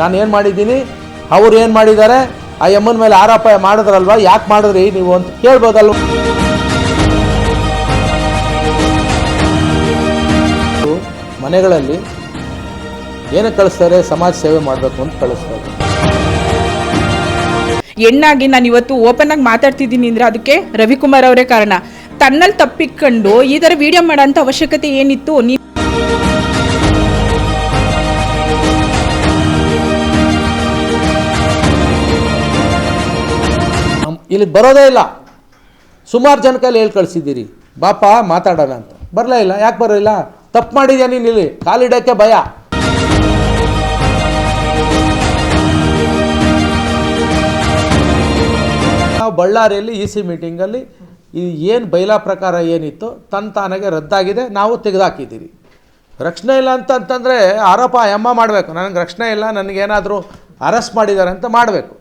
ನಾನು ಏನು ಮಾಡಿದ್ದೀನಿ? ಅವ್ರು ಏನು ಮಾಡಿದ್ದಾರೆ? ಆ ಎಮ್ಮನ ಮೇಲೆ ಆರೋಪ ಮಾಡಿದ್ರಲ್ವಾ? ಯಾಕೆ ಮಾಡಿದ್ರಿ? ನೀವು ಅಂತ ಕೇಳ್ಬೋದಲ್ವ ಮನೆಗಳಲ್ಲಿ ಏನು ಕಳಿಸ್ತಾರೆ? ಸಮಾಜ ಸೇವೆ ಮಾಡಬೇಕು ಅಂತ ಕಳಿಸ್ತಾರೆ. ಹೆಣ್ಣಾಗಿ ನಾನು ಇವತ್ತು ಓಪನ್ ಆಗಿ ಮಾತಾಡ್ತಿದ್ದೀನಿ ಅಂದ್ರೆ ಅದಕ್ಕೆ ರವಿಕುಮಾರ್ ಅವರೇ ಕಾರಣ. ತನ್ನಲ್ಲಿ ತಪ್ಪಿಕೊಂಡು ಈ ಥರ ವಿಡಿಯೋ ಮಾಡೋಂಥ ಅವಶ್ಯಕತೆ ಏನಿತ್ತು? ನೀವು ಇಲ್ಲಿ ಬರೋದೇ ಇಲ್ಲ. ಸುಮಾರು ಜನ ಕೈಲಿ ಹೇಳಿ ಕಳಿಸಿದ್ದೀರಿ. ಬಾಪ, ಮಾತಾಡೋಣ ಅಂತ. ಬರಲೇ ಇಲ್ಲ. ಯಾಕೆ ಬರೋಲ್ಲ ತಪ್ಪು ಮಾಡಿದ್ಯಾ ನೀನು ಇಲ್ಲಿ? ಕಾಲಿಡೋಕ್ಕೆ ಭಯ. ನಾವು ಬಳ್ಳಾರಿಯಲ್ಲಿ ಇ ಸಿ ಮೀಟಿಂಗಲ್ಲಿ ಈ ಏನು ಬೈಲಾ ಪ್ರಕಾರ ಏನಿತ್ತು ತನ್ನ ತಾನಾಗೆ ರದ್ದಾಗಿದೆ, ನಾವು ತೆಗೆದಾಕಿದ್ದೀರಿ. ರಕ್ಷಣೆ ಇಲ್ಲ ಅಂತಂತಂದರೆ ಆರೋಪ ಎಮ್ಮ ಮಾಡಬೇಕು. ನನಗೆ ರಕ್ಷಣೆ ಇಲ್ಲ, ನನಗೇನಾದರೂ ಅರೆಸ್ಟ್ ಮಾಡಿದ್ದಾರೆ ಅಂತ ಮಾಡಬೇಕು.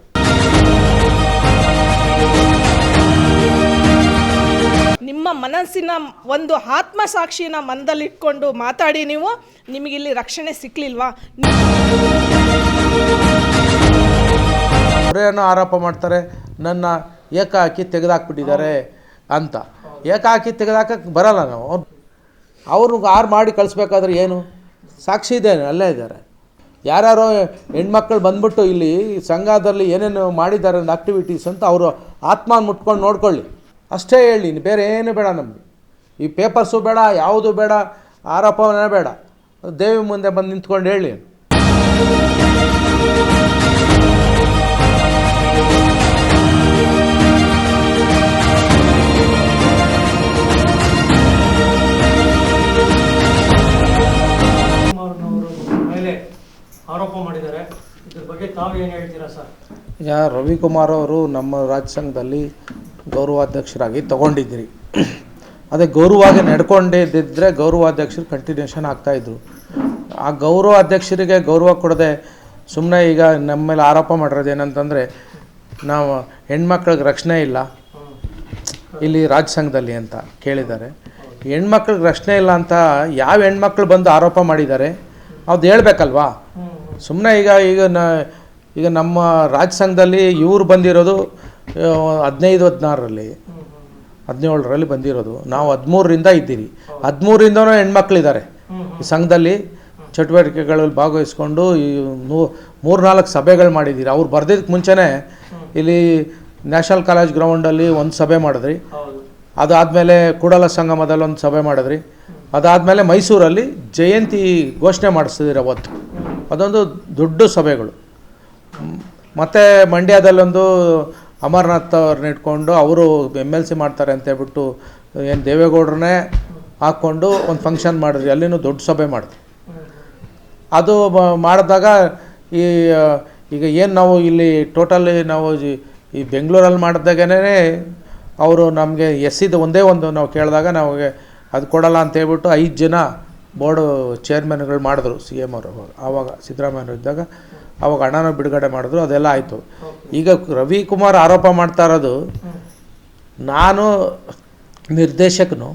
ನಿಮ್ಮ ಮನಸ್ಸಿನ ಒಂದು ಆತ್ಮಸಾಕ್ಷಿನ ಮನದಲ್ಲಿಟ್ಕೊಂಡು ಮಾತಾಡಿ ನೀವು ನಿಮಗಿಲ್ಲಿ ರಕ್ಷಣೆ ಸಿಕ್ಲಿಲ್ವಾ? ಅವರೇನೋ ಆರೋಪ ಮಾಡ್ತಾರೆ, ನನ್ನ ಏಕಾಕಿ ತೆಗೆದಾಕ್ಬಿಟ್ಟಿದ್ದಾರೆ ಅಂತ. ಏಕಾಕಿ ತೆಗೆದಾಕ ಬರಲ್ಲ ನಾವು. ಅವ್ರಿಗೆ ಆರು ಮಾಡಿ ಕಳಿಸ್ಬೇಕಾದ್ರೆ ಏನು? ಸಾಕ್ಷಿ ಇದೆ, ಅಲ್ಲೇ ಇದ್ದಾರೆ. ಯಾರ್ಯಾರೋ ಹೆಣ್ಮಕ್ಳು ಬಂದ್ಬಿಟ್ಟು ಇಲ್ಲಿ ಸಂಘದಲ್ಲಿ ಏನೇನು ಮಾಡಿದ್ದಾರೆ ಒಂದು ಆಕ್ಟಿವಿಟೀಸ್ ಅಂತ ಅವರು ಆತ್ಮ ಮುಟ್ಕೊಂಡು ನೋಡ್ಕೊಳ್ಳಿ. ಅಷ್ಟೇ ಹೇಳಿ ಇನ್ನು ಬೇರೆ ಏನು ಬೇಡ ನಮಗೆ. ಈ ಪೇಪರ್ಸು ಬೇಡ ಯಾವುದು ಬೇಡ ಆರೋಪವನ್ನೇ ಬೇಡ. ದೇವಿ ಮುಂದೆ ಬಂದು ನಿಂತ್ಕೊಂಡು ಹೇಳಿ ಆರೋಪ ಮಾಡಿದ್ದಾರೆ. ಇದ್ರ ಬಗ್ಗೆ ತಾವು ಏನು ಹೇಳ್ತೀರಾ ಸರ್? ಈಗ ರವಿಕುಮಾರ್ ಅವರು ನಮ್ಮ ರಾಜ್ಯ ಸಂಘದಲ್ಲಿ ಗೌರವಾಧ್ಯಕ್ಷರಾಗಿ ತಗೊಂಡಿದ್ರಿ ಅದೇ ಗೌರವವಾಗಿ ನಡ್ಕೊಂಡಿದ್ದಿದ್ರೆ ಗೌರವಾಧ್ಯಕ್ಷರು ಕಂಟಿನ್ಯೂಷನ್ ಆಗ್ತಾಯಿದ್ರು ಆ ಗೌರವ ಅಧ್ಯಕ್ಷರಿಗೆ ಗೌರವ ಕೊಡದೆ ಸುಮ್ಮನೆ ಈಗ ನಮ್ಮ ಮೇಲೆ ಆರೋಪ ಮಾಡಿರೋದು ಏನಂತಂದರೆ ನಾವು ಹೆಣ್ಮಕ್ಳಿಗೆ ರಕ್ಷಣೆ ಇಲ್ಲ. ಇಲ್ಲಿ ರಾಜ್ಯ ಸಂಘದಲ್ಲಿ ಅಂತ ಕೇಳಿದ್ದಾರೆ. ಹೆಣ್ಮಕ್ಳಿಗೆ ರಕ್ಷಣೆ ಇಲ್ಲ ಅಂತ ಯಾವ ಹೆಣ್ಮಕ್ಳು ಬಂದು ಆರೋಪ ಮಾಡಿದ್ದಾರೆ ಅದು ಹೇಳ್ಬೇಕಲ್ವಾ? ಸುಮ್ಮನೆ ಈಗ ಈಗ ನ ಈಗ ನಮ್ಮ ರಾಜ್ಯ ಸಂಘದಲ್ಲಿ ಇವ್ರು ಬಂದಿರೋದು ಹದಿನೈದು, ಹದಿನಾರರಲ್ಲಿ, ಹದಿನೇಳರಲ್ಲಿ ಬಂದಿರೋದು. ನಾವು ಹದಿಮೂರರಿಂದ ಇದ್ದೀರಿ. ಹದಿಮೂರಿಂದನೂ ಹೆಣ್ಮಕ್ಳಿದ್ದಾರೆ. ಈ ಸಂಘದಲ್ಲಿ ಚಟುವಟಿಕೆಗಳಲ್ಲಿ ಭಾಗವಹಿಸ್ಕೊಂಡು ಈ ನೂ, ಮೂರ್ನಾಲ್ಕು ಸಭೆಗಳು ಮಾಡಿದ್ದೀರಿ. ಅವ್ರು ಬರ್ದಿದ್ದಕ್ಕೆ ಮುಂಚೆನೇ ಇಲ್ಲಿ ನ್ಯಾಷನಲ್ ಕಾಲೇಜ್ ಗ್ರೌಂಡಲ್ಲಿ ಒಂದು ಸಭೆ ಮಾಡಿದ್ರಿ. ಅದಾದಮೇಲೆ ಕೂಡಲ ಸಂಗಮದಲ್ಲಿ ಒಂದು ಸಭೆ ಮಾಡಿದ್ರಿ. ಅದಾದಮೇಲೆ ಮೈಸೂರಲ್ಲಿ ಜಯಂತಿ ಘೋಷಣೆ ಮಾಡಿಸಿದಿರಿ ಅವತ್ತು. ಅದೊಂದು ದೊಡ್ಡ ಸಭೆಗಳು. ಮತ್ತೆ ಮಂಡ್ಯದಲ್ಲೊಂದು ಅಮರ್ನಾಥ್ ಅವ್ರನ್ನ ಇಟ್ಕೊಂಡು ಅವರು ಎಂ ಎಲ್ ಸಿ ಮಾಡ್ತಾರೆ ಅಂತ ಹೇಳ್ಬಿಟ್ಟು, ಏನು ದೇವೇಗೌಡ್ರನ್ನೇ ಹಾಕ್ಕೊಂಡು ಒಂದು ಫಂಕ್ಷನ್ ಮಾಡಿದ್ರಿ. ಅಲ್ಲಿನೂ ದೊಡ್ಡ ಸಭೆ ಮಾಡಿದ್ರು. ಅದು ಮಾಡಿದಾಗ ಈ ಈಗ ಏನು ನಾವು ಇಲ್ಲಿ ಟೋಟಲಿ ನಾವು ಈ- ಬೆಂಗಳೂರಲ್ಲಿ ಮಾಡಿದಾಗನೇ ಅವರು ನಮಗೆ ಎಸ್ಸಿದ ಒಂದೇ ಒಂದು ನಾವು ಕೇಳಿದಾಗ ನಮಗೆ ಅದು ಕೊಡಲ್ಲ ಅಂತ ಹೇಳ್ಬಿಟ್ಟು ಐದು ಜನ ಬೋರ್ಡು ಚೇರ್ಮನ್ಗಳು ಮಾಡಿದ್ರು ಸಿ ಎಂ ಅವರು. ಅವಾಗ ಆವಾಗ ಸಿದ್ದರಾಮಯ್ಯವರು ಇದ್ದಾಗ ಅವಾಗ ಹಣನ ಬಿಡುಗಡೆ ಮಾಡಿದ್ರು ಅದೆಲ್ಲ ಆಯಿತು. ಈಗ ರವಿಕುಮಾರ್ ಆರೋಪ ಮಾಡ್ತಾ ಇರೋದು ನಾನು ನಿರ್ದೇಶಕನು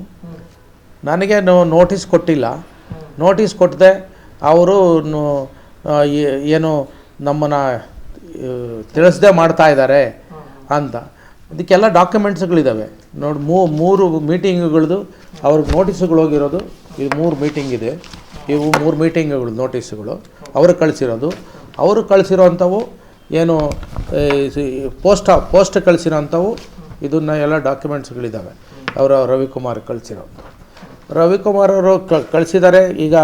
ನನಗೆ ನೋಟಿಸ್ ಕೊಟ್ಟಿಲ್ಲ. ನೋಟಿಸ್ ಕೊಟ್ಟದೆ ಅವರು ಏನು ನಮ್ಮನ್ನು ತಿಳಿಸ್ದೆ ಮಾಡ್ತಾ ಇದ್ದಾರೆ ಅಂತ. ಇದಕ್ಕೆಲ್ಲ ಡಾಕ್ಯುಮೆಂಟ್ಸ್ಗಳಿದ್ದಾವೆ ನೋಡಿ ಮೂ ಮೂರು ಮೀಟಿಂಗ್ಗಳದ್ದು ಅವ್ರಿಗೆ ನೋಟಿಸ್ಗಳು ಹೋಗಿರೋದು ಇದು ಮೂರು ಮೀಟಿಂಗ್ ಇದೆ. ಇವು ಮೂರು ಮೀಟಿಂಗ್ಗಳು ನೋಟಿಸ್ಗಳು ಅವರು ಕಳಿಸಿರೋದು. ಅವರು ಕಳಿಸಿರೋವಂಥವು ಏನು ಪೋಸ್ಟ್ ಪೋಸ್ಟ್ ಕಳಿಸಿರೋಂಥವು ಇದನ್ನ ಎಲ್ಲ ಡಾಕ್ಯುಮೆಂಟ್ಸ್ಗಳಿದ್ದಾವೆ ಅವರು ರವಿಕುಮಾರ್ ಕಳಿಸಿರೋ ರವಿಕುಮಾರ್ ಅವರು ಕಳಿಸಿದ್ದಾರೆ ಈಗ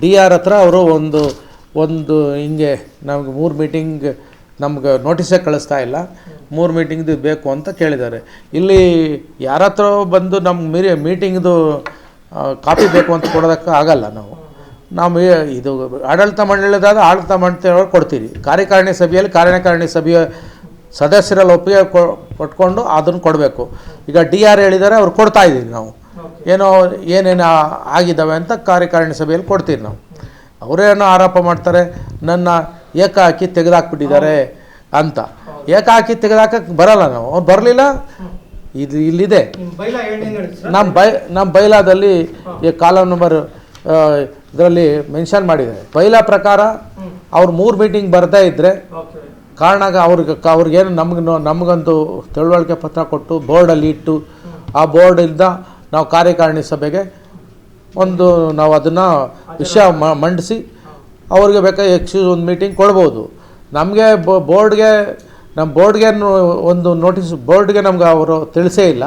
ಡಿ ಆರ್ ಹತ್ರ ಅವರು ಒಂದು ಒಂದು ಹಿಂಗೆ ನಮ್ಗೆ ಮೂರು ಮೀಟಿಂಗ್ ನಮ್ಗೆ ನೋಟಿಸೇ ಕಳಿಸ್ತಾ ಇಲ್ಲ. ಮೂರು ಮೀಟಿಂಗ್ದು ಬೇಕು ಅಂತ ಕೇಳಿದ್ದಾರೆ. ಇಲ್ಲಿ ಯಾರ ಹತ್ರ ಬಂದು ನಮ್ಗೆ ಮೀರಿ ಮೀಟಿಂಗ್ದು ಕಾಪಿ ಬೇಕು ಅಂತ ಕೊಡೋದಕ್ಕೆ ಆಗಲ್ಲ ನಾವು. ನಾವು ಇದು ಆಡಳಿತ ಮಂಡಳಿದಾದ ಆಡಳಿತ ಮಂಡಳಿ ಕೊಡ್ತೀವಿ ಕಾರ್ಯಕಾರಿಣಿ ಸಭೆಯಲ್ಲಿ ಕಾರ್ಯಕಾರಿಣಿ ಸಭೆಯ ಸದಸ್ಯರಲ್ಲಿ ಒಪ್ಪಿಗೆ ಕೊಟ್ಕೊಂಡು ಅದನ್ನು ಕೊಡಬೇಕು. ಈಗ ಡಿ ಆರ್ ಹೇಳಿದ್ದಾರೆ ಅವ್ರು ಕೊಡ್ತಾ ಇದ್ದೀವಿ ನಾವು. ಏನೋ ಏನೇನು ಆಗಿದ್ದಾವೆ ಅಂತ ಕಾರ್ಯಕಾರಿಣಿ ಸಭೆಯಲ್ಲಿ ಕೊಡ್ತೀವಿ ನಾವು. ಅವರೇನೋ ಆರೋಪ ಮಾಡ್ತಾರೆ ನನ್ನ ಏಕ ಹಾಕಿ ತೆಗೆದಾಕ್ಬಿಟ್ಟಿದ್ದಾರೆ ಅಂತ. ಏಕ ಹಾಕಿ ತೆಗೆದಾಕಕ್ಕೆ ಬರಲ್ಲ ನಾವು. ಅವ್ರು ಬರಲಿಲ್ಲ ಇದು ಇಲ್ಲಿದೆ. ನಿಮ್ಮ ಬೈ ನಮ್ಮ ಬೈಲಾದಲ್ಲಿ ಈ ಕಾಲಮ್ ನಂಬರ್ ಇದರಲ್ಲಿ ಮೆನ್ಷನ್ ಮಾಡಿದ್ದಾರೆ. ಬೈಲಾ ಪ್ರಕಾರ ಅವ್ರು ಮೂರು ಮೀಟಿಂಗ್ ಬರ್ತಾ ಇದ್ದರೆ ಕಾರಣ ಅವ್ರಿಗೆ ಅವ್ರಿಗೇನು ನಮ್ಗೆ ನಮಗಂತೂ ತಿಳುವಳಿಕೆ ಪತ್ರ ಕೊಟ್ಟು ಬೋರ್ಡಲ್ಲಿ ಇಟ್ಟು ಆ ಬೋರ್ಡಿಂದ ನಾವು ಕಾರ್ಯಕಾರಿಣಿ ಸಭೆಗೆ ಒಂದು ನಾವು ಅದನ್ನು ವಿಷಯ ಮಂಡಿಸಿ ಅವ್ರಿಗೆ ಬೇಕಾದ ಎಕ್ಸ್ಕ್ಯೂಸ್ ಒಂದು ಮೀಟಿಂಗ್ ಕೊಡ್ಬೋದು. ನಮಗೆ ಬೋರ್ಡ್ಗೆ ನಮ್ಮ ಬೋರ್ಡ್ಗೆ ಒಂದು ನೋಟಿಸ್ ಬೋರ್ಡ್ಗೆ ನಮ್ಗೆ ಅವರು ತಿಳಿಸೇ ಇಲ್ಲ.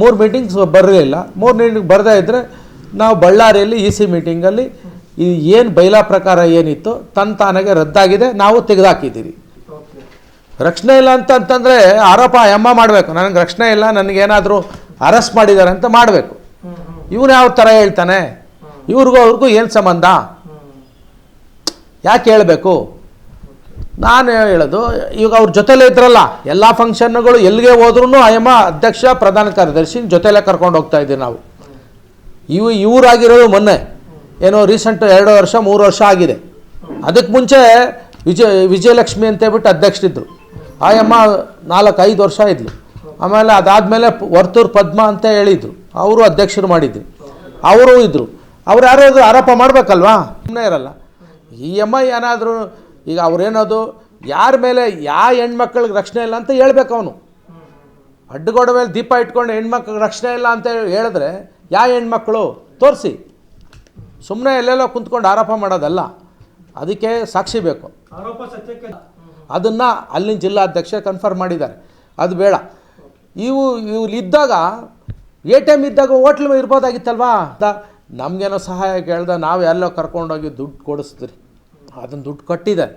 ಮೂರು ಮೀಟಿಂಗ್ಸ್ ಬರಲಿಲ್ಲ ಮೂರು ಮೀಟಿಂಗ್ ಬರದೇ ಇದ್ದರೆ ನಾವು ಬಳ್ಳಾರಿಯಲ್ಲಿ ಇ ಸಿ ಮೀಟಿಂಗಲ್ಲಿ ಈ ಏನು ಬೈಲಾ ಪ್ರಕಾರ ಏನಿತ್ತು ತನ್ನ ತಾನಾಗೆ ರದ್ದಾಗಿದೆ, ನಾವು ತೆಗೆದುಹಾಕಿದ್ದೀವಿ ರಕ್ಷಣೆ ಇಲ್ಲ ಅಂತ ಅಂತಂದರೆ ಆರೋಪ ಎಮ್ಮ ಮಾಡಬೇಕು. ನನಗೆ ರಕ್ಷಣೆ ಇಲ್ಲ ನನಗೇನಾದರೂ ಅರೆಸ್ಟ್ ಮಾಡಿದ್ದಾರೆ ಅಂತ ಮಾಡಬೇಕು. ಇವನು ಯಾವ ಥರ ಹೇಳ್ತಾನೆ? ಇವ್ರಿಗೂ ಅವ್ರಿಗೂ ಏನು ಸಂಬಂಧ? ಯಾಕೆ ಹೇಳಬೇಕು? ನಾನು ಹೇಳೋದು ಈಗ ಅವ್ರ ಜೊತೆಲೇ ಇದ್ರಲ್ಲ, ಎಲ್ಲ ಫಂಕ್ಷನ್ಗಳು ಎಲ್ಲಿಗೆ ಹೋದ್ರೂ ಅಯ್ಯಮ್ಮ ಅಧ್ಯಕ್ಷ, ಪ್ರಧಾನ ಕಾರ್ಯದರ್ಶಿ ಜೊತೆಲೇ ಕರ್ಕೊಂಡು ಹೋಗ್ತಾ ಇದ್ದೀವಿ ನಾವು. ಇವು ಇವರಾಗಿರೋದು ಮೊನ್ನೆ. ಏನೋ ರೀಸೆಂಟ್ ಎರಡು ವರ್ಷ, ಮೂರು ವರ್ಷ ಆಗಿದೆ. ಅದಕ್ಕೆ ಮುಂಚೆ ವಿಜಯ, ವಿಜಯಲಕ್ಷ್ಮಿ ಅಂತ ಹೇಳ್ಬಿಟ್ಟು ಅಧ್ಯಕ್ಷರಿದ್ದರು ಆಯಮ್ಮ ನಾಲ್ಕು ಐದು ವರ್ಷ ಇದ್ಲು. ಆಮೇಲೆ ಅದಾದಮೇಲೆ ವರ್ತೂರ್ ಪದ್ಮ ಅಂತ ಹೇಳಿದ್ರು. ಅವರು ಅಧ್ಯಕ್ಷರು ಮಾಡಿದ್ರು. ಅವರು ಇದ್ದರು ಅವ್ರು ಯಾರಾದರೂ ಆರೋಪ ಮಾಡಬೇಕಲ್ವಾ? ಸುಮ್ಮನೆ ಇರಲ್ಲ. ಈ ಎಂ ಏನಾದರೂ ಈಗ ಅವ್ರೇನೋದು ಯಾರ ಮೇಲೆ ಯಾವ ಹೆಣ್ಮಕ್ಳಿಗೆ ರಕ್ಷಣೆ ಇಲ್ಲ ಅಂತ ಹೇಳ್ಬೇಕು ಅವನು. ಅಡ್ಡಗೋಡ ಮೇಲೆ ದೀಪ ಇಟ್ಕೊಂಡು ಹೆಣ್ಮಕ್ಳಿಗೆ ರಕ್ಷಣೆ ಇಲ್ಲ ಅಂತ ಹೇಳಿದ್ರೆ ಯಾವ ಹೆಣ್ಮಕ್ಳು? ತೋರಿಸಿ. ಸುಮ್ಮನೆ ಎಲ್ಲೆಲ್ಲೋ ಕುಂತ್ಕೊಂಡು ಆರೋಪ ಮಾಡೋದಲ್ಲ. ಅದಕ್ಕೆ ಸಾಕ್ಷಿ ಬೇಕು. ಆರೋಪ ಸತ್ಯಕ್ಕೆ ಅದನ್ನು ಅಲ್ಲಿನ ಜಿಲ್ಲಾಧ್ಯಕ್ಷ ಕನ್ಫರ್ಮ್ ಮಾಡಿದ್ದಾರೆ. ಅದು ಬೇಡ. ಇವು ಇವ್ರು ಇದ್ದಾಗ ಎ ಟಿ ಎಂ ಇದ್ದಾಗ ಹೋಟ್ಲ್ ಇರ್ಬೋದಾಗಿತ್ತಲ್ವಾ? ಅಂತ ನಮಗೇನೋ ಸಹಾಯ ಕೇಳ್ದ ನಾವು ಎಲ್ಲೋ ಕರ್ಕೊಂಡೋಗಿ ದುಡ್ಡು ಕೊಡಿಸಿದ್ರಿ. ಅದನ್ನು ದುಡ್ಡು ಕಟ್ಟಿದ್ದಾರೆ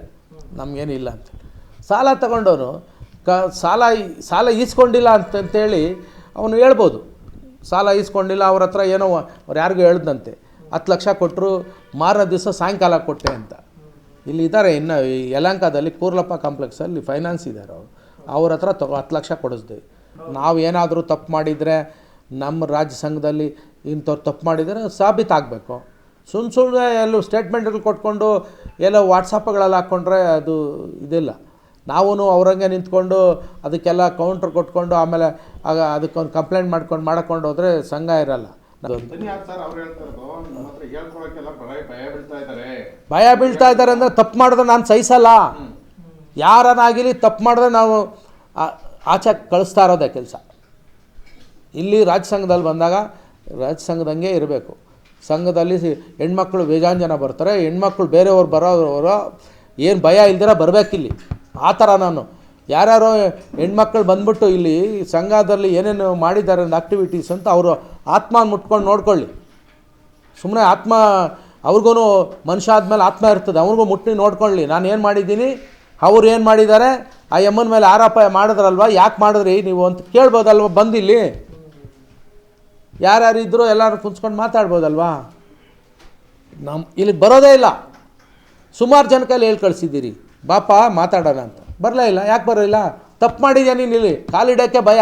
ನಮಗೇನಿಲ್ಲ ಅಂತ. ಸಾಲ ತಗೊಂಡವನು ಕ, ಸಾಲ ಸಾಲ ಈಸ್ಕೊಂಡಿಲ್ಲ ಅಂತಂತೇಳಿ ಅವನು ಹೇಳ್ಬೋದು. ಸಾಲ ಈಸ್ಕೊಂಡಿಲ್ಲ, ಅವ್ರ ಹತ್ರ ಏನೋ ಅವ್ರು ಯಾರಿಗೂ ಹೇಳ್ದಂತೆ. ಹತ್ತು ಲಕ್ಷ ಕೊಟ್ಟರು ಮಾರನೇ ದಿವಸ ಸಾಯಂಕಾಲ ಕೊಟ್ಟೆ ಅಂತ. ಇಲ್ಲಿ ಇದ್ದಾರೆ ಇನ್ನು ಈ ಕೂರ್ಲಪ್ಪ ಕಾಂಪ್ಲೆಕ್ಸಲ್ಲಿ ಫೈನಾನ್ಸ್ ಇದ್ದಾರೆ ಅವರು. ಅವ್ರ ಹತ್ರ ತಗೋ, ಹತ್ತು ಲಕ್ಷ ಕೊಡಿಸ್ದೆ. ನಾವು ಏನಾದರೂ ತಪ್ಪು ಮಾಡಿದರೆ ನಮ್ಮ ರಾಜ್ಯ ಸಂಘದಲ್ಲಿ ಇಂಥವ್ರು ತಪ್ಪು ಮಾಡಿದರೆ ಸಾಬೀತಾಗಬೇಕು ಸುಮ್ಮ ಸುಮ್ಮನೆ ಎಲ್ಲೂ ಸ್ಟೇಟ್ಮೆಂಟ್ಗಳು ಕೊಟ್ಕೊಂಡು ಎಲ್ಲೋ ವಾಟ್ಸಪ್ಗಳಲ್ಲಿ ಹಾಕ್ಕೊಂಡ್ರೆ ಅದು ಇದಿಲ್ಲ. ನಾವೂ ಅವ್ರಂಗೆ ನಿಂತ್ಕೊಂಡು ಅದಕ್ಕೆಲ್ಲ ಕೌಂಟ್ರ್ ಕೊಟ್ಕೊಂಡು ಆಮೇಲೆ ಆಗ ಅದಕ್ಕೊಂದು ಕಂಪ್ಲೇಂಟ್ ಮಾಡ್ಕೊಂಡು ಮಾಡ್ಕೊಂಡು ಹೋದರೆ ಸಂಘ ಇರಲ್ಲ. ಭಯ ಬೀಳ್ತಾ ಇದ್ದಾರೆ. ಭಯ ಬೀಳ್ತಾ ಇದ್ದಾರೆ ಅಂದರೆ ತಪ್ಪು ಮಾಡಿದ್ರೆ ನಾನು ಸಹಿಸಲ್ಲ. ಯಾರನ್ನಾಗಿಲಿ ತಪ್ಪು ಮಾಡಿದ್ರೆ ನಾವು ಆಚೆ ಕಳಿಸ್ತಾ ಇರೋದೇ ಕೆಲಸ. ಇಲ್ಲಿ ರಾಜ್ಯ ಸಂಘದಲ್ಲಿ ಬಂದಾಗ ರಾಜ್ಯ ಸಂಘದಂಗೆ ಇರಬೇಕು. ಸಂಘದಲ್ಲಿ ಸಿ- ಹೆಣ್ಮಕ್ಳು ಬೇಜಾನ್ ಜನ ಬರ್ತಾರೆ, ಹೆಣ್ಮಕ್ಳು ಬೇರೆಯವ್ರು ಬರೋರು ಏನು ಭಯ ಇಲ್ದಿರ ಬರಬೇಕಿಲ್ಲಿ. ಆ ಥರ ನಾನು. ಯಾರ್ಯಾರೋ ಹೆಣ್ಮಕ್ಳು ಬಂದ್ಬಿಟ್ಟು ಇಲ್ಲಿ ಸಂಘದಲ್ಲಿ ಏನೇನು ಮಾಡಿದ್ದಾರೆ ಒಂದು ಆಕ್ಟಿವಿಟೀಸ್ ಅಂತ ಅವರು ಆತ್ಮ ಮುಟ್ಕೊಂಡು ನೋಡ್ಕೊಳ್ಳಿ. ಸುಮ್ಮನೆ ಆತ್ಮ ಅವ್ರಿಗೂ ಮನುಷ್ಯ ಆದಮೇಲೆ ಆತ್ಮ ಇರ್ತದೆ, ಅವ್ರಿಗೂ ಮುಟ್ಟಿ ನೋಡ್ಕೊಳ್ಳಿ. ನಾನು ಏನು ಮಾಡಿದ್ದೀನಿ? ಅವ್ರು ಏನು ಮಾಡಿದ್ದಾರೆ? ಆ ಯಮ್ಮನ ಮೇಲೆ ಆರೋಪ ಮಾಡಿದ್ರಲ್ವ? ಯಾಕೆ ಮಾಡಿದ್ರಿ? ನೀವು ಅಂತ ಕೇಳ್ಬೋದಲ್ವ ಬಂದಿಲ್ಲಿ? ಯಾರ್ಯಾರು ಇದ್ದರೂ ಎಲ್ಲರೂ ಕುಂತ್ಕೊಂಡು ಮಾತಾಡ್ಬೋದಲ್ವಾ? ನಮ್ಮ ಇಲ್ಲಿ ಬರೋದೇ ಇಲ್ಲ. ಸುಮಾರು ಜನ ಕೈಲಿ ಹೇಳಿ ಕಳಿಸಿದ್ದೀರಿ. ಬಾಪ, ಮಾತಾಡೋಣ ಅಂತ. ಬರಲೇ ಇಲ್ಲ. ಯಾಕೆ ಬರೋಲ್ಲ ತಪ್ಪು ಮಾಡಿದ್ಯಾ ನೀನು ಇಲ್ಲಿ? ಕಾಲಿಡೋಕ್ಕೆ ಭಯ.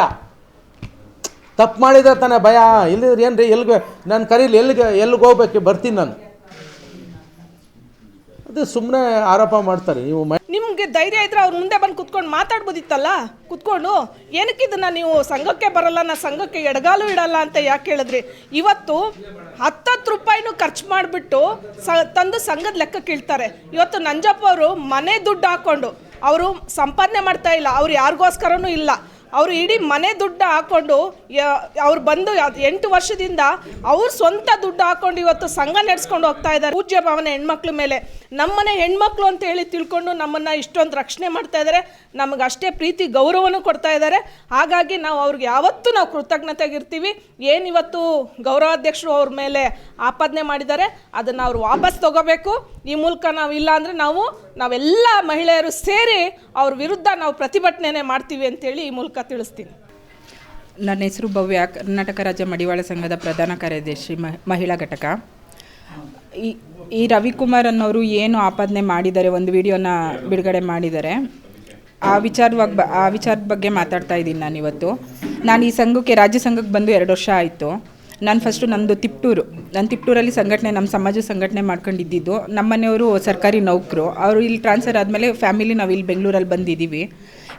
ತಪ್ಪು ಮಾಡಿದ್ರೆ ತಾನೇ ಭಯ. ಇಲ್ಲಿದ್ರೆ ಏನು ರೀ ಎಲ್ಲಿಗೆ ನಾನು ಕರೀಲಿ ಎಲ್ಲಿಗೆ ಎಲ್ಲಿಗೆ ಹೋಗ್ಬೇಕು? ಬರ್ತೀನಿ ನಾನು. ಅದು ಸುಮ್ಮನೆ ಆರೋಪ ಮಾಡ್ತಾರೆ. ನೀವು ನಿಮ್ಗೆ ಧೈರ್ಯ ಇದ್ರೆ ಅವ್ರ ಮುಂದೆ ಬಂದು ಕುತ್ಕೊಂಡು ಮಾತಾಡ್ಬೋದಿತ್ತಲ್ಲ? ಕುತ್ಕೊಂಡು ಏನಕ್ಕಿದನ್ನು ನೀವು ಸಂಘಕ್ಕೆ ಬರಲ್ಲ, ನಾ ಸಂಘಕ್ಕೆ ಎಡಗಾಲು ಇಡಲ್ಲ? ಅಂತ ಯಾಕೆ ಹೇಳಿದ್ರಿ? ಇವತ್ತು ಹತ್ತತ್ತು ರೂಪಾಯಿನೂ ಖರ್ಚು ಮಾಡಿಬಿಟ್ಟು ಸ, ತಂದು ಸಂಘದ ಲೆಕ್ಕ ಕೇಳ್ತಾರೆ ಇವತ್ತು ನಂಜಪ್ಪ ಅವರು ಮನೆ ದುಡ್ಡು ಹಾಕ್ಕೊಂಡು ಅವರು ಸಂಪಾದನೆ ಮಾಡ್ತಾ ಇಲ್ಲ, ಅವ್ರು ಯಾರಿಗೋಸ್ಕರನೂ ಇಲ್ಲ. ಅವರು ಇಡೀ ಮನೆ ದುಡ್ಡು ಹಾಕ್ಕೊಂಡು ಅವ್ರು ಬಂದು ಎಂಟು ವರ್ಷದಿಂದ ಅವ್ರ ಸ್ವಂತ ದುಡ್ಡು ಹಾಕೊಂಡು ಇವತ್ತು ಸಂಘ ನಡೆಸ್ಕೊಂಡು ಹೋಗ್ತಾ ಇದ್ದಾರೆ. ಪೂಜ್ಯ ಭಾವನೆ ಹೆಣ್ಮಕ್ಳ ಮೇಲೆ. ನಮ್ಮನೆ ಹೆಣ್ಮಕ್ಳು ಅಂತ ಹೇಳಿ ತಿಳ್ಕೊಂಡು ನಮ್ಮನ್ನು ಇಷ್ಟೊಂದು ರಕ್ಷಣೆ ಮಾಡ್ತಾ ಇದ್ದಾರೆ. ನಮಗೆ ಅಷ್ಟೇ ಪ್ರೀತಿ, ಗೌರವನೂ ಕೊಡ್ತಾ ಇದ್ದಾರೆ. ಹಾಗಾಗಿ ನಾವು ಅವ್ರಿಗೆ ಯಾವತ್ತೂ ನಾವು ಕೃತಜ್ಞತೆಗಿರ್ತೀವಿ. ಏನಿವತ್ತು ಗೌರವಾಧ್ಯಕ್ಷರು ಅವ್ರ ಮೇಲೆ ಆಪಾದನೆ ಮಾಡಿದ್ದಾರೆ, ಅದನ್ನು ಅವ್ರು ವಾಪಸ್ ತಗೋಬೇಕು. ಈ ಮೂಲಕ ನಾವು ಇಲ್ಲ ಅಂದರೆ ನಾವು ನಾವೆಲ್ಲ ಮಹಿಳೆಯರು ಸೇರಿ ಅವ್ರ ವಿರುದ್ಧ ನಾವು ಪ್ರತಿಭಟನೆ ಮಾಡ್ತೀವಿ ಅಂತೇಳಿ ಈ ಮೂಲಕ ತಿಳಿಸ್ತೀನಿ. ನನ್ನ ಹೆಸರು ಭವ್ಯ, ಕರ್ನಾಟಕ ರಾಜ್ಯ ಮಡಿವಾಳ ಸಂಘದ ಪ್ರಧಾನ ಕಾರ್ಯದರ್ಶಿ ಮಹಿಳಾ ಘಟಕ. ಈ ಈ ರವಿಕುಮಾರ್ ಅನ್ನೋರು ಏನು ಆಪಾದನೆ ಮಾಡಿದ್ದಾರೆ, ಒಂದು ವಿಡಿಯೋನ ಬಿಡುಗಡೆ ಮಾಡಿದ್ದಾರೆ. ಆ ವಿಚಾರವಾಗಿ ಆ ವಿಚಾರದ ಬಗ್ಗೆ ಮಾತಾಡ್ತಾ ಇದ್ದೀನಿ ನಾನು ಇವತ್ತು ನಾನು ಈ ಸಂಘಕ್ಕೆ, ರಾಜ್ಯ ಸಂಘಕ್ಕೆ ಬಂದು ಎರಡು ವರ್ಷ ಆಯಿತು. ನಾನು ಫಸ್ಟು ನಂದು ತಿಪ್ಟೂರು. ನಾನು ತಿಪ್ಟೂರಲ್ಲಿ ಸಂಘಟನೆ ನಮ್ಮ ಸಮಾಜ ಸಂಘಟನೆ ಮಾಡ್ಕೊಂಡಿದ್ದು ನಮ್ಮ ಮನೆಯವರು ಸರ್ಕಾರಿ ನೌಕರು. ಅವರು ಇಲ್ಲಿ ಟ್ರಾನ್ಸ್ಫರ್ ಆದಮೇಲೆ ಫ್ಯಾಮಿಲಿ ನಾವು ಇಲ್ಲಿ ಬೆಂಗಳೂರಲ್ಲಿ ಬಂದಿದ್ದೀವಿ.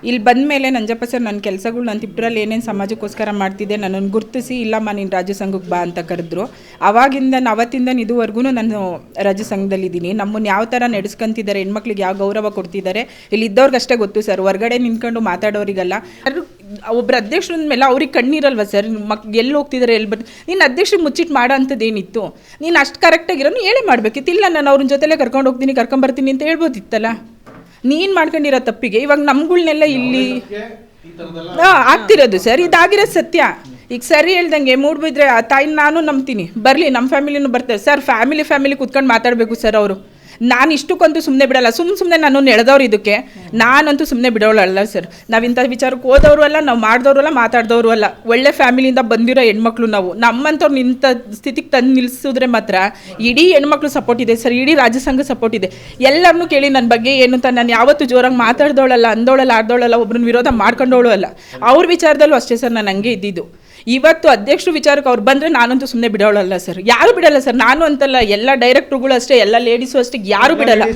ಇಲ್ಲಿ ಬಂದ ಮೇಲೆ ನಂಜಪ್ಪ ಸರ್ ನನ್ನ ಕೆಲಸಗಳು ನಾನು ತಿಪ್ಟೂರಲ್ಲಿ ಏನೇನು ಸಮಾಜಕ್ಕೋಸ್ಕರ ಮಾಡ್ತಿದ್ದೆ ನನ್ನನ್ನು ಗುರುತಿಸಿ, ಇಲ್ಲಮ್ಮ ನೀನು ರಾಜ್ಯ ಸಂಘಕ್ಕೆ ಬಾ ಅಂತ ಕರೆದ್ರು. ಅವಾಗಿಂದ ಅವತ್ತಿಂದ ಇದುವರೆಗೂ ನಾನು ರಾಜ್ಯ ಸಂಘದಲ್ಲಿದ್ದೀನಿ. ನಮ್ಮನ್ನು ಯಾವ ಥರ ನಡೆಸ್ಕೊಂತಿದ್ದಾರೆ, ಹೆಣ್ಮಕ್ಳಿಗೆ ಯಾವ ಗೌರವ ಕೊಡ್ತಿದ್ದಾರೆ ಇಲ್ಲಿ ಇದ್ದವ್ರಿಗಷ್ಟೇ ಗೊತ್ತು ಸರ್ ಹೊರಗಡೆ ನಿಂತ್ಕೊಂಡು ಮಾತಾಡೋರಿಗಲ್ಲ. ಒಬ್ಬರು ಅಧ್ಯಕ್ಷರ ಮೇಲೆ ಅವ್ರಿಗೆ ಕಣ್ಣೀರಲ್ವ ಸರ್? ಮಕ್ ಎಲ್ಲಿ ಹೋಗ್ತಿದ್ದಾರೆ ಎಲ್ಲಿ ಬರ್ ನೀನು ಅಧ್ಯಕ್ಷರು ಮುಚ್ಚಿಟ್ಟು ಮಾಡೋ ಅಂಥದ್ದೇನಿತ್ತು ನೀನು ಅಷ್ಟು ಕರೆಕ್ಟಾಗಿರೋನು ಹೇಳೇ ಮಾಡಬೇಕಿತ್ತು. ಇಲ್ಲ ನಾನು ಅವ್ರನ್ನ ಜೊತೆಲೇ ಕರ್ಕೊಂಡು ಹೋಗ್ತೀನಿ ಕರ್ಕೊಂಬರ್ತೀನಿ ಅಂತ ಹೇಳ್ಬೋದಿತ್ತಲ್ಲ? ನೀನು ಮಾಡ್ಕೊಂಡಿರೋ ತಪ್ಪಿಗೆ ಇವಾಗ ನಮ್ಗಳನ್ನೆಲ್ಲ ಇಲ್ಲಿ ಹಾಂ ಆಗ್ತಿರೋದು ಸರ್. ಇದಾಗಿರೋದು ಸತ್ಯ. ಈಗ ಸರಿ ಹೇಳ್ದಂಗೆ ಮೂಡ್ಬಿದ್ರೆ ಆ ತಾಯಿ ನಾನು ನಂಬ್ತೀನಿ. ಬರಲಿ ನಮ್ಮ ಫ್ಯಾಮಿಲಿನೂ ಬರ್ತಾರೆ. ಸರ್ ಫ್ಯಾಮಿಲಿ ಫ್ಯಾಮಿಲಿ ಕುತ್ಕೊಂಡು ಮಾತಾಡಬೇಕು ಸರ್ ಅವರು. ನಾನು ಇಷ್ಟಕ್ಕಂತೂ ಸುಮ್ಮನೆ ಬಿಡಲ್ಲ. ಸುಮ್ಮ ಸುಮ್ಮನೆ ನಾನು ಎಳೆದವ್ರು ಇದಕ್ಕೆ. ನಾನಂತೂ ಸುಮ್ಮನೆ ಬಿಡೋಳಲ್ಲ ಸರ್ ನಾವು ಇಂಥ ವಿಚಾರಕ್ಕೆ ಹೋದವರು ಅಲ್ಲ, ನಾವು ಮಾಡಿದವರು ಅಲ್ಲ, ಮಾತಾಡಿದವರು ಅಲ್ಲ. ಒಳ್ಳೆ ಫ್ಯಾಮಿಲಿಯಿಂದ ಬಂದಿರೋ ಹೆಣ್ಮಕ್ಳು ನಾವು. ನಮ್ಮಂಥವ್ರು ನಿಂತ ಸ್ಥಿತಿಗೆ ತಂದು ನಿಲ್ಲಿಸಿದ್ರೆ ಮಾತ್ರ ಇಡೀ ಹೆಣ್ಮಕ್ಳು ಸಪೋರ್ಟ್ ಇದೆ ಸರ್ ಇಡೀ ರಾಜ್ಯ ಸಂಘ ಸಪೋರ್ಟ್ ಇದೆ. ಎಲ್ಲರನ್ನೂ ಕೇಳಿ ನನ್ನ ಬಗ್ಗೆ ಏನು ಅಂತ ನಾನು ಯಾವತ್ತೂ ಜೋರಾಗಿ ಮಾತಾಡ್ದವಳಲ್ಲ ಅಂದೋಳಲ್ಲ, ಆಡ್ದೋಳಲ್ಲ ಒಬ್ರನ್ನ ವಿರೋಧ ಮಾಡ್ಕೊಂಡವಳು ಅಲ್ಲ. ಅವ್ರ ವಿಚಾರದಲ್ಲೂ ಅಷ್ಟೇ ಸರ್ ನಾನು ಹಂಗೆ ಇದ್ದಿದ್ದು. ಇವತ್ತು ಅಧ್ಯಕ್ಷರು ವಿಚಾರಕ್ಕೆ ಅವ್ರು ಬಂದರೆ ನಾನಂತೂ ಸುಮ್ಮನೆ ಬಿಡೋಳಲ್ಲ ಸರ್. ಯಾರು ಬಿಡಲ್ಲ ಸರ್. ನಾನು ಅಂತಲ್ಲ ಎಲ್ಲ ಡೈರೆಕ್ಟ್ರುಗಳು ಅಷ್ಟೇ ಎಲ್ಲ ಲೇಡೀಸು ಅಷ್ಟೇ ಯಾರು ಬಿಡಲ್ಲ.